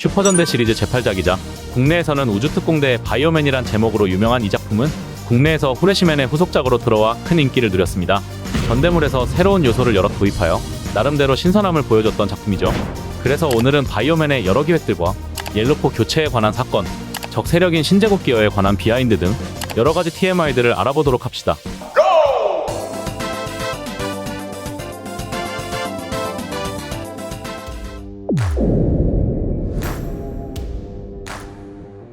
슈퍼전대 시리즈 제8작이자 국내에서는 우주특공대 바이오맨이란 제목으로 유명한 이 작품은 국내에서 후레시맨의 후속작으로 들어와 큰 인기를 누렸습니다. 전대물에서 새로운 요소를 여러 도입하여 나름대로 신선함을 보여줬던 작품이죠. 그래서 오늘은 바이오맨의 여러 기획들과 옐로포 교체에 관한 사건, 적 세력인 신제국 기어에 관한 비하인드 등 여러 가지 TMI들을 알아보도록 합시다.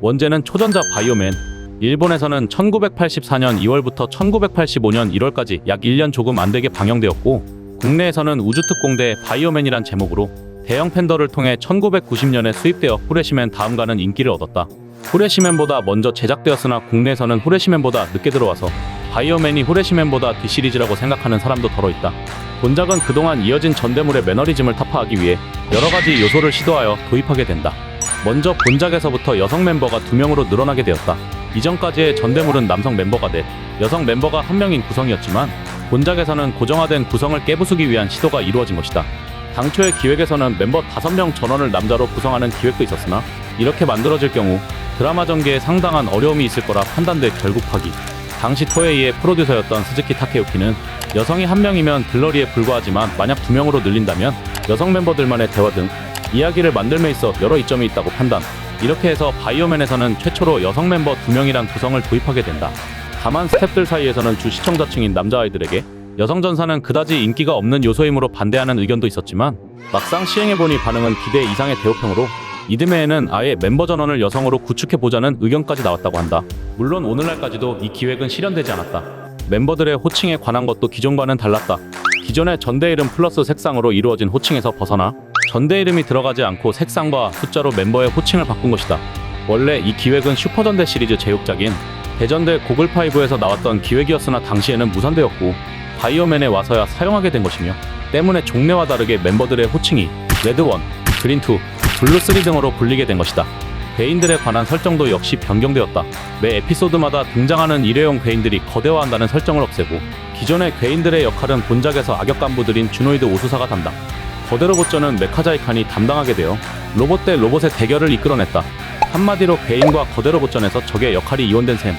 원제는 초전자 바이오맨. 일본에서는 1984년 2월부터 1985년 1월까지 약 1년 조금 안 되게 방영되었고 국내에서는 우주특공대 바이오맨이란 제목으로 대형 팬더를 통해 1990년에 수입되어 후레시맨 다음가는 인기를 얻었다. 후레시맨보다 먼저 제작되었으나 국내에서는 후레시맨보다 늦게 들어와서 바이오맨이 후레시맨보다 뒤시리즈라고 생각하는 사람도 덜어 있다. 본작은 그동안 이어진 전대물의 매너리즘을 타파하기 위해 여러 가지 요소를 시도하여 도입하게 된다. 먼저 본작에서부터 여성 멤버가 두 명으로 늘어나게 되었다. 이전까지의 전대물은 남성 멤버가 넷, 여성 멤버가 한 명인 구성이었지만 본작에서는 고정화된 구성을 깨부수기 위한 시도가 이루어진 것이다. 당초의 기획에서는 멤버 5명 전원을 남자로 구성하는 기획도 있었으나 이렇게 만들어질 경우 드라마 전개에 상당한 어려움이 있을 거라 판단돼 결국 파기. 당시 토에이의 프로듀서였던 스즈키 타케유키는 여성이 한 명이면 들러리에 불과하지만 만약 두 명으로 늘린다면 여성 멤버들만의 대화 등 이야기를 만들매 있어 여러 이점이 있다고 판단. 이렇게 해서 바이오맨에서는 최초로 여성 멤버 두 명이란 구성을 도입하게 된다. 다만 스탭들 사이에서는 주 시청자층인 남자아이들에게 여성 전사는 그다지 인기가 없는 요소이므로 반대하는 의견도 있었지만 막상 시행해보니 반응은 기대 이상의 대호평으로 이듬해에는 아예 멤버 전원을 여성으로 구축해보자는 의견까지 나왔다고 한다. 물론 오늘날까지도 이 기획은 실현되지 않았다. 멤버들의 호칭에 관한 것도 기존과는 달랐다. 기존의 전대 이름 플러스 색상으로 이루어진 호칭에서 벗어나 전대 이름이 들어가지 않고 색상과 숫자로 멤버의 호칭을 바꾼 것이다. 원래 이 기획은 슈퍼전대 시리즈 제육작인 대전대 고글파이브에서 나왔던 기획이었으나 당시에는 무산되었고 바이오맨에 와서야 사용하게 된 것이며 때문에 종래와 다르게 멤버들의 호칭이 레드원, 그린투, 블루3 등으로 불리게 된 것이다. 괴인들에 관한 설정도 역시 변경되었다. 매 에피소드마다 등장하는 일회용 괴인들이 거대화한다는 설정을 없애고 기존의 괴인들의 역할은 본작에서 악역 간부들인 주노이드 오수사가 담당. 거대 로봇전은 메카자이칸이 담당하게 되어 로봇 대 로봇의 대결을 이끌어냈다. 한마디로 괴인과 거대 로봇전에서 적의 역할이 이원된 셈.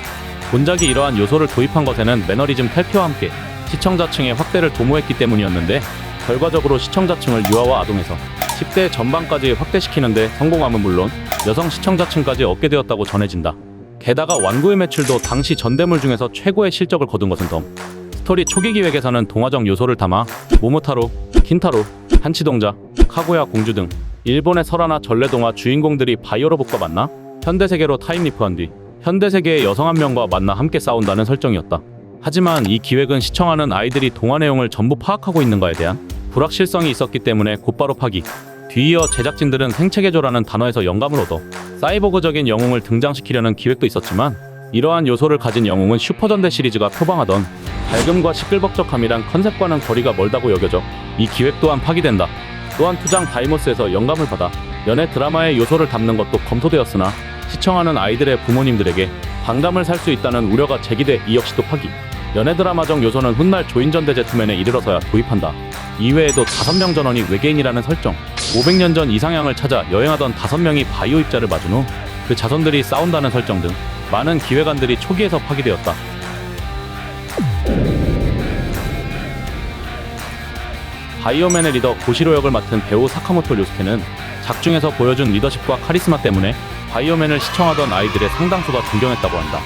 본작이 이러한 요소를 도입한 것에는 매너리즘 탈피와 함께 시청자층의 확대를 도모했기 때문이었는데 결과적으로 시청자층을 유아와 아동에서 10대 전반까지 확대시키는데 성공함은 물론 여성 시청자층까지 얻게 되었다고 전해진다. 게다가 완구의 매출도 당시 전대물 중에서 최고의 실적을 거둔 것은 덤. 스토리 초기 기획에서는 동화적 요소를 담아 모모타로, 킨타로, 한치동자, 카구야 공주 등 일본의 설화나 전래동화 주인공들이 바이오로봇과 만나 현대 세계로 타임리프한 뒤 현대 세계의 여성 한 명과 만나 함께 싸운다는 설정이었다. 하지만 이 기획은 시청하는 아이들이 동화 내용을 전부 파악하고 있는가에 대한 불확실성이 있었기 때문에 곧바로 파기. 뒤이어 제작진들은 생체개조라는 단어에서 영감을 얻어 사이보그적인 영웅을 등장시키려는 기획도 있었지만 이러한 요소를 가진 영웅은 슈퍼전대 시리즈가 표방하던 밝음과 시끌벅적함이란 컨셉과는 거리가 멀다고 여겨져 이 기획 또한 파기된다. 또한 투장 다이모스에서 영감을 받아 연애 드라마의 요소를 담는 것도 검토되었으나 시청하는 아이들의 부모님들에게 반감을 살 수 있다는 우려가 제기돼 이 역시도 파기. 연애 드라마적 요소는 훗날 조인전 대 제 투맨에 이르러서야 도입한다. 이외에도 다섯 명 전원이 외계인이라는 설정, 500년 전 이상향을 찾아 여행하던 다섯 명이 바이오 입자를 맞은 후 그 자손들이 싸운다는 설정 등 많은 기획안들이 초기에서 파기되었다. 바이오맨의 리더 고시로 역을 맡은 배우 사카모토 료스케는 작중에서 보여준 리더십과 카리스마 때문에 바이오맨을 시청하던 아이들의 상당수가 존경했다고 한다.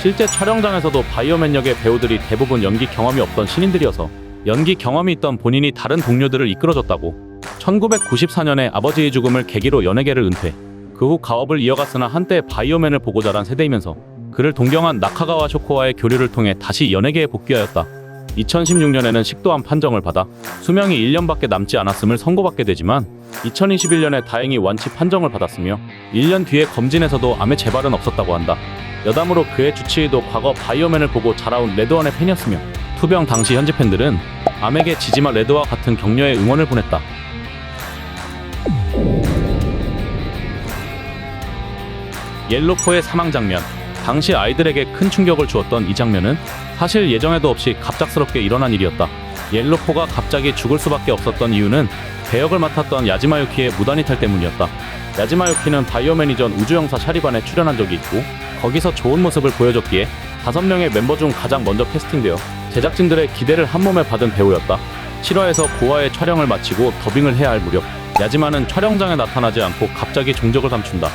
실제 촬영장에서도 바이오맨 역의 배우들이 대부분 연기 경험이 없던 신인들이어서 연기 경험이 있던 본인이 다른 동료들을 이끌어줬다고 1994년에 아버지의 죽음을 계기로 연예계를 은퇴 그 후 가업을 이어갔으나 한때 바이오맨을 보고 자란 세대이면서 그를 동경한 나카가와 쇼코와의 교류를 통해 다시 연예계에 복귀하였다 2016년에는 식도암 판정을 받아 수명이 1년밖에 남지 않았음을 선고받게 되지만 2021년에 다행히 완치 판정을 받았으며 1년 뒤에 검진에서도 암의 재발은 없었다고 한다. 여담으로 그의 주치의도 과거 바이오맨을 보고 자라온 레드원의 팬이었으며 투병 당시 현지 팬들은 암에게 지지마 레드와 같은 격려의 응원을 보냈다. 옐로포의 사망 장면. 당시 아이들에게 큰 충격을 주었던 이 장면은 사실 예정에도 없이 갑작스럽게 일어난 일이었다. 옐로포가 갑자기 죽을 수밖에 없었던 이유는 배역을 맡았던 야지마 유키의 무단 이탈 때문이었다. 야지마 유키는 바이오맨 이전 우주영사 샤리반에 출연한 적이 있고 거기서 좋은 모습을 보여줬기에 다섯 명의 멤버 중 가장 먼저 캐스팅되어 제작진들의 기대를 한 몸에 받은 배우였다. 7화에서 9화의 촬영을 마치고 더빙을 해야 할 무렵 야지마는 촬영장에 나타나지 않고 갑자기 종적을 감춘다.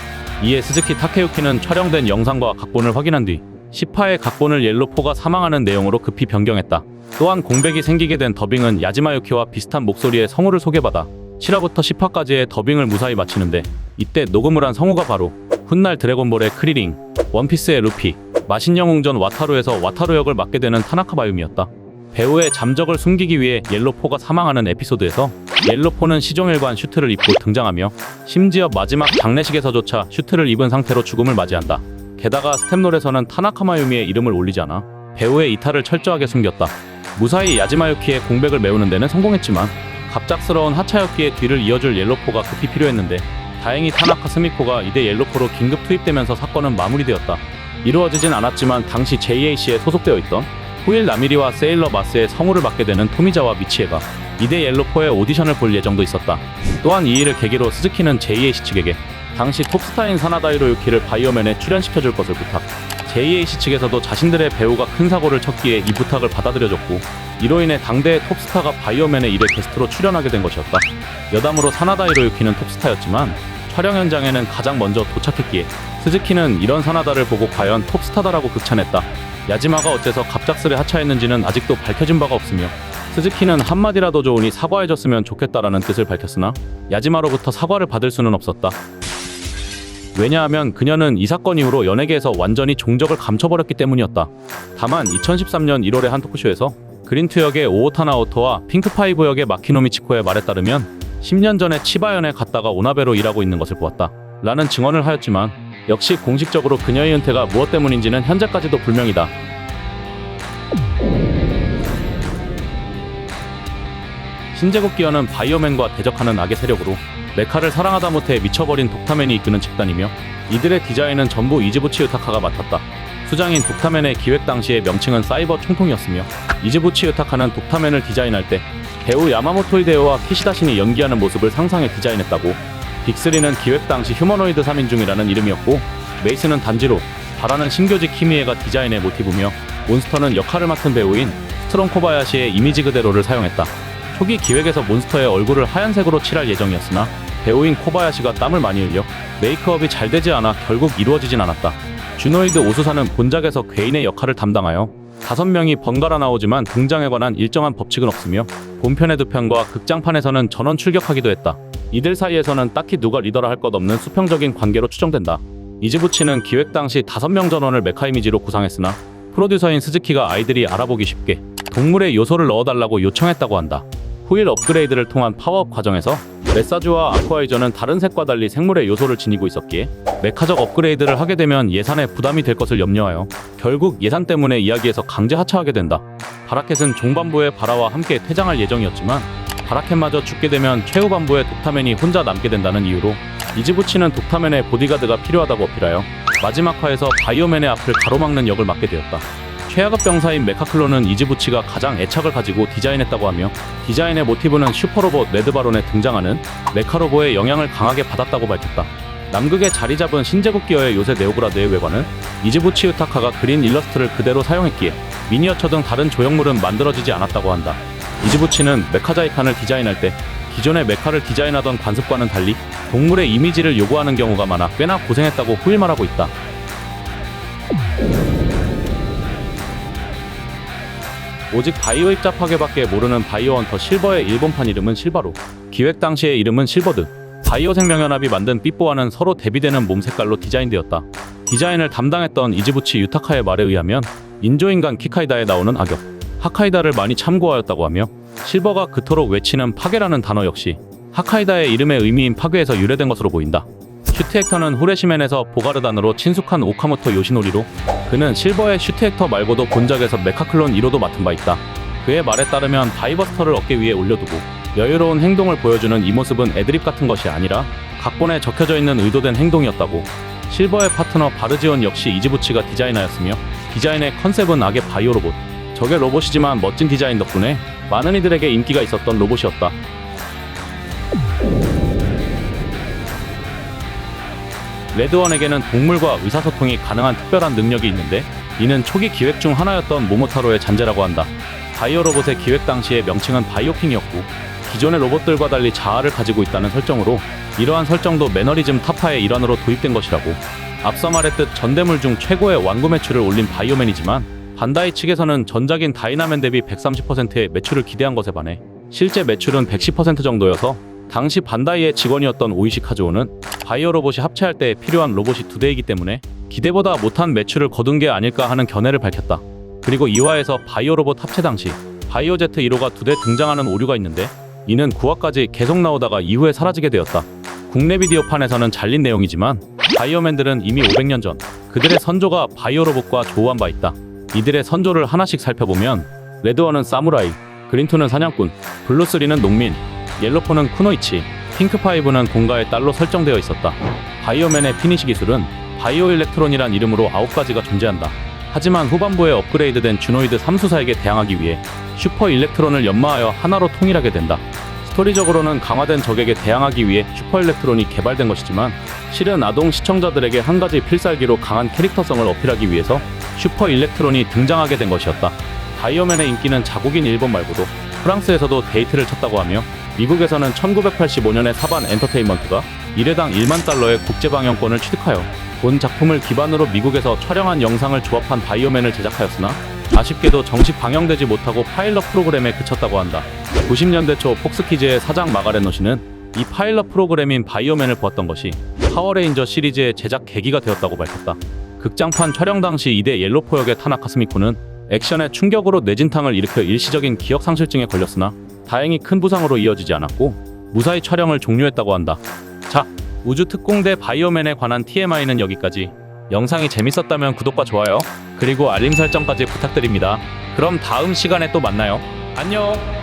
이에 스즈키 타케유키는 촬영된 영상과 각본을 확인한 뒤 10화의 각본을 옐로포가 사망하는 내용으로 급히 변경했다. 또한 공백이 생기게 된 더빙은 야지마 유키와 비슷한 목소리의 성우를 소개받아 7화부터 10화까지의 더빙을 무사히 마치는데 이때 녹음을 한 성우가 바로 훗날 드래곤볼의 크리링, 원피스의 루피, 마신영웅전 와타루에서 와타루 역을 맡게 되는 타나카 바유미였다. 배우의 잠적을 숨기기 위해 옐로포가 사망하는 에피소드에서 옐로포는 시종일관 슈트를 입고 등장하며 심지어 마지막 장례식에서조차 슈트를 입은 상태로 죽음을 맞이한다. 게다가 스텝롤에서는 타나카마 유미의 이름을 올리지 않아 배우의 이탈을 철저하게 숨겼다. 무사히 야지마유키의 공백을 메우는 데는 성공했지만 갑작스러운 하차유키의 뒤를 이어줄 옐로포가 급히 필요했는데 다행히 타나카 스미코가 이대 옐로포로 긴급 투입되면서 사건은 마무리되었다. 이루어지진 않았지만 당시 JAC에 소속되어 있던 후일 나미리와 세일러 마스의 성우를 맡게 되는 토미자와 미치에가 이대 옐로포의 오디션을 볼 예정도 있었다. 또한 이 일을 계기로 스즈키는 JAC 측에게 당시 톱스타인 사나다이로 유키를 바이오맨에 출연시켜줄 것을 부탁. JAC 측에서도 자신들의 배우가 큰 사고를 쳤기에 이 부탁을 받아들여줬고 이로 인해 당대의 톱스타가 바이오맨의 일에 게스트로 출연하게 된 것이었다. 여담으로 사나다이로 유키는 톱스타였지만 촬영 현장에는 가장 먼저 도착했기에 스즈키는 이런 사나다를 보고 과연 톱스타다라고 극찬했다. 야지마가 어째서 갑작스레 하차했는지는 아직도 밝혀진 바가 없으며 스즈키는 한마디라도 좋으니 사과해줬으면 좋겠다라는 뜻을 밝혔으나 야지마로부터 사과를 받을 수는 없었다. 왜냐하면 그녀는 이 사건 이후로 연예계에서 완전히 종적을 감춰버렸기 때문이었다. 다만 2013년 1월의 한 토크쇼에서 그린투 역의 오오타 나 오토와 핑크파이브 역의 마키노미 치코의 말에 따르면 10년 전에 치바현에 갔다가 오나베로 일하고 있는 것을 보았다. 라는 증언을 하였지만 역시 공식적으로 그녀의 은퇴가 무엇 때문인지는 현재까지도 불명이다. 신제국 기어는 바이오맨과 대적하는 악의 세력으로 메카를 사랑하다 못해 미쳐버린 독타맨이 이끄는 집단이며 이들의 디자인은 전부 이즈부치 유타카가 맡았다. 수장인 독타맨의 기획 당시의 명칭은 사이버 총통이었으며 이즈부치 유타카는 독타맨을 디자인할 때 배우 야마모토 히데오와 키시다 신이 연기하는 모습을 상상해 디자인했다고 빅3는 기획 당시 휴머노이드 3인중이라는 이름이었고 메이스는 단지로 바라는 신교직 키미에가 디자인의 모티브며 몬스터는 역할을 맡은 배우인 스트롱 코바야시의 이미지 그대로를 사용했다. 초기 기획에서 몬스터의 얼굴을 하얀색으로 칠할 예정이었으나 배우인 코바야시가 땀을 많이 흘려 메이크업이 잘 되지 않아 결국 이루어지진 않았다. 주노이드 오수사는 본작에서 괴인의 역할을 담당하여 다섯 명이 번갈아 나오지만 등장에 관한 일정한 법칙은 없으며 본편의 두 편과 극장판에서는 전원 출격하기도 했다. 이들 사이에서는 딱히 누가 리더라 할 것 없는 수평적인 관계로 추정된다. 이즈부치는 기획 당시 다섯 명 전원을 메카 이미지로 구상했으나 프로듀서인 스즈키가 아이들이 알아보기 쉽게 동물의 요소를 넣어달라고 요청했다고 한다. 후일 업그레이드를 통한 파워업 과정에서 메사주와 아쿠아이저는 다른 색과 달리 생물의 요소를 지니고 있었기에 메카적 업그레이드를 하게 되면 예산에 부담이 될 것을 염려하여 결국 예산 때문에 이야기에서 강제 하차하게 된다. 바라켓은 종반부의 바라와 함께 퇴장할 예정이었지만 바라켓마저 죽게 되면 최후반부의 독타맨이 혼자 남게 된다는 이유로 이즈부치는 독타맨의 보디가드가 필요하다고 어필하여 마지막 화에서 바이오맨의 앞을 가로막는 역을 맡게 되었다. 최하급 병사인 메카클론은 이즈부치가 가장 애착을 가지고 디자인했다고 하며 디자인의 모티브는 슈퍼로봇 레드바론에 등장하는 메카로보의 영향을 강하게 받았다고 밝혔다. 남극에 자리 잡은 신제국 기어의 요새 네오그라드의 외관은 이즈부치 유타카가 그린 일러스트를 그대로 사용했기에 미니어처 등 다른 조형물은 만들어지지 않았다고 한다. 이즈부치는 메카자이칸을 디자인할 때 기존의 메카를 디자인하던 관습과는 달리 동물의 이미지를 요구하는 경우가 많아 꽤나 고생했다고 후일 말하고 있다. 오직 바이오 입자파괴밖에 모르는 바이오 헌터 실버의 일본판 이름은 실바로 기획 당시의 이름은 실버드. 바이오 생명연합이 만든 삐뽀와는 서로 대비되는 몸 색깔로 디자인되었다. 디자인을 담당했던 이즈부치 유타카의 말에 의하면 인조인간 키카이다에 나오는 악역 하카이다를 많이 참고하였다고 하며 실버가 그토록 외치는 파괴라는 단어 역시 하카이다의 이름의 의미인 파괴에서 유래된 것으로 보인다. 슈트 액터는 후레시맨에서 보가르단으로 친숙한 오카모토 요시노리로 그는 실버의 슈트 액터 말고도 본작에서 메카클론 1호도 맡은 바 있다. 그의 말에 따르면 다이버스터를 어깨 위에 올려두고 여유로운 행동을 보여주는 이 모습은 애드립 같은 것이 아니라 각본에 적혀져 있는 의도된 행동이었다고. 실버의 파트너 바르지온 역시 이즈부치가 디자인하였으며 디자인의 컨셉은 악의 바이오 로봇. 적의 로봇이지만 멋진 디자인 덕분에 많은 이들에게 인기가 있었던 로봇이었다. 레드원에게는 동물과 의사소통이 가능한 특별한 능력이 있는데 이는 초기 기획 중 하나였던 모모타로의 잔재라고 한다. 바이오 로봇의 기획 당시의 명칭은 바이오킹이었고 기존의 로봇들과 달리 자아를 가지고 있다는 설정으로 이러한 설정도 매너리즘 타파의 일환으로 도입된 것이라고. 앞서 말했듯 전대물 중 최고의 완구 매출을 올린 바이오맨이지만 반다이 측에서는 전작인 다이나맨 대비 130%의 매출을 기대한 것에 반해 실제 매출은 110% 정도여서 당시 반다이의 직원이었던 오이시 카즈오는 바이오 로봇이 합체할 때 필요한 로봇이 두 대이기 때문에 기대보다 못한 매출을 거둔 게 아닐까 하는 견해를 밝혔다. 그리고 2화에서 바이오 로봇 합체 당시 바이오 제트 1호가 두 대 등장하는 오류가 있는데 이는 9화까지 계속 나오다가 이후에 사라지게 되었다. 국내 비디오판에서는 잘린 내용이지만 바이오맨들은 이미 500년 전 그들의 선조가 바이오 로봇과 조우한 바 있다. 이들의 선조를 하나씩 살펴보면 레드원은 사무라이, 그린투는 사냥꾼, 블루3는 농민, 옐로포는 쿠노이치, 핑크파이브는 공가의 딸로 설정되어 있었다. 바이오맨의 피니시 기술은 바이오 일렉트론이란 이름으로 9가지가 존재한다. 하지만 후반부에 업그레이드된 주노이드 3수사에게 대항하기 위해 슈퍼 일렉트론을 연마하여 하나로 통일하게 된다. 스토리적으로는 강화된 적에게 대항하기 위해 슈퍼 일렉트론이 개발된 것이지만 실은 아동 시청자들에게 한 가지 필살기로 강한 캐릭터성을 어필하기 위해서 슈퍼 일렉트론이 등장하게 된 것이었다. 바이오맨의 인기는 자국인 일본 말고도 프랑스에서도 데이트를 쳤다고 하며 미국에서는 1985년에 사반 엔터테인먼트가 1회당 1만 달러의 국제 방영권을 취득하여 본 작품을 기반으로 미국에서 촬영한 영상을 조합한 바이오맨을 제작하였으나 아쉽게도 정식 방영되지 못하고 파일럿 프로그램에 그쳤다고 한다. 90년대 초 폭스키즈의 사장 마가렛 노시는 이 파일럿 프로그램인 바이오맨을 보았던 것이 파워레인저 시리즈의 제작 계기가 되었다고 밝혔다. 극장판 촬영 당시 이대 옐로포 역의 타나카 스미코는 액션의 충격으로 뇌진탕을 일으켜 일시적인 기억 상실증에 걸렸으나 다행히 큰 부상으로 이어지지 않았고 무사히 촬영을 종료했다고 한다. 자, 우주 특공대 바이오맨에 관한 TMI는 여기까지. 영상이 재밌었다면 구독과 좋아요, 그리고 알림 설정까지 부탁드립니다. 그럼 다음 시간에 또 만나요. 안녕!